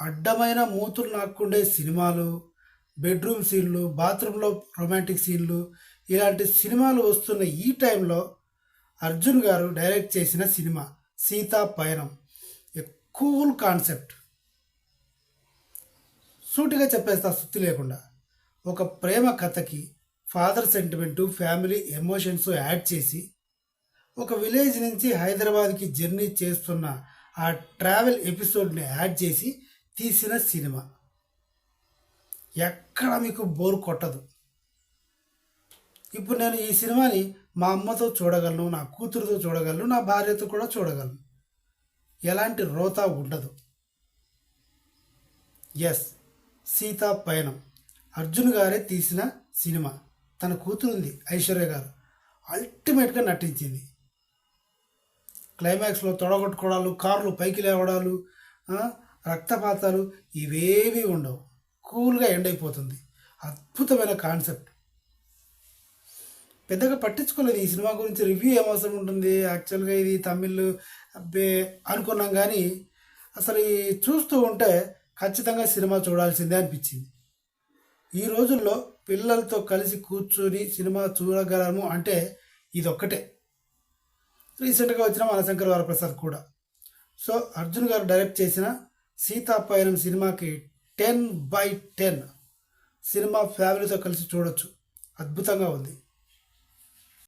అడ్డమైన మూతులు నాక్కుండే సినిమాలు బెడ్రూమ్ సీన్లు బాత్రూంలో రొమాంటిక్ సీన్లు ఇలాంటి సినిమాలు వస్తున్న ఈ టైంలో అర్జున్ గారు డైరెక్ట్ చేసిన cinema Sita Payanam. Cool concept. సూటిగా చెప్పేస్తా సుత్తి లేకుండా ఒక ప్రేమ కథకి father sentiment family emotions add చేసి ఒక విలేజ్ నుంచి హైదరాబాద్కి జర్నీ చేస్తున్న ఆ ట్రావెల్ ఎపిసోడ్ని యాడ్ చేసి తీసిన సినిమా. ఎక్కడ మీకు బోర్ కొట్టదు. ఇప్పుడు నేను ఈ సినిమాని మా అమ్మతో చూడగలను నా కూతురుతో చూడగలను నా భార్యతో కూడా చూడగలను. ఎలాంటి రోతా ఉండదు. ఎస్ సీతా పయనం. అర్జున్ గారే తీసిన సినిమా. తన కూతురుంది ఐశ్వర్య గారు. అల్టిమేట్గా నటించింది. క్లైమాక్స్లో తొడగొట్టుకోవడాలు కార్లు పైకి లేవడాలు రక్తపాతాలు ఇవేవి ఉండవు. కూల్గా ఎండ్ అయిపోతుంది అద్భుతమైన కాన్సెప్ట్. పెద్దగా పట్టించుకోలేదు. ఈ సినిమా గురించి రివ్యూ ఏమవసరం ఉంటుంది? యాక్చువల్గా ఇది తమిళ్ అబ్బే అనుకున్నాం కానీ అసలు ఈ చూస్తూ ఉంటే ఖచ్చితంగా సినిమా చూడాల్సిందే అనిపించింది. ఈ రోజుల్లో పిల్లలతో కలిసి కూర్చొని సినిమా చూడగలము అంటే ఇదొక్కటే. రీసెంట్గా వచ్చిన మనశంకర్ వరప్రసాద్ కూడా. సో అర్జున్ గారు డైరెక్ట్ చేసిన సీతాపయనం సినిమాకి టెన్ బై టెన్ సినిమా ఫ్యామిలీతో కలిసి చూడొచ్చు. అద్భుతంగా ఉంది.